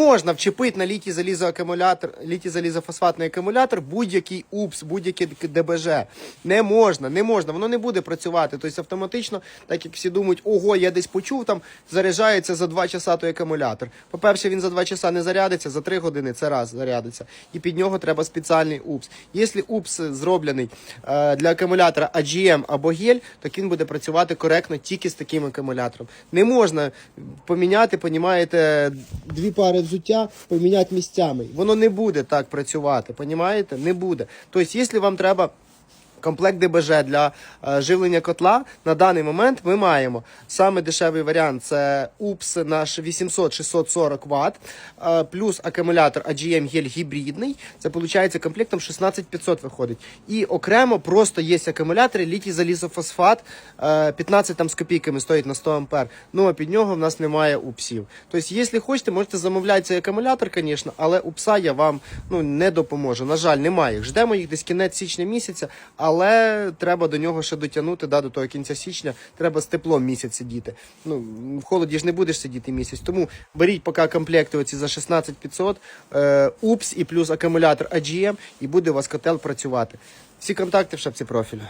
Можна вчепити на літій залізофосфатний акумулятор будь-який УПС, будь-який ДБЖ. Не можна, не можна, воно не буде працювати. Тобто автоматично, так як всі думають, ого, я десь почув, там заряджається за 2 часа той акумулятор. По-перше, він за 2 часа не зарядиться, за 3 години це раз зарядиться. І під нього треба спеціальний УПС. Якщо УПС зроблений е, для акумулятора AGM або гель, то він буде працювати коректно тільки з таким акумулятором. Не можна поміняти, понімаєте, дві пари взуття поміняти місцями. Воно не буде так працювати, понімаєте? Не буде. Тобто, якщо вам треба. Комплект ДБЖ для е, живлення котла на даний момент ми маємо саме дешевий варіант це УПС наш 800-640 Вт, е, плюс акумулятор AGM гель гібридний. Це виходить комплектом 16500 виходить. І окремо просто є акумулятори літій залізофосфат, е, 15 там з копійками стоїть на 100 ампер. Ну а під нього в нас немає упсів. Тобто, якщо хочете, можете замовляти цей акумулятор, звісно, але упса я вам ну, не допоможу. На жаль, немає. Ждемо їх десь кінець січня місяця, але треба до нього ще дотягнути, да, до того кінця січня. Треба з теплом місяць сидіти. Ну, в холоді ж не будеш сидіти місяць. Тому беріть поки комплекти оці за 16500, е, упс і плюс акумулятор AGM, і буде у вас котел працювати. Всі контакти в шапці профілю.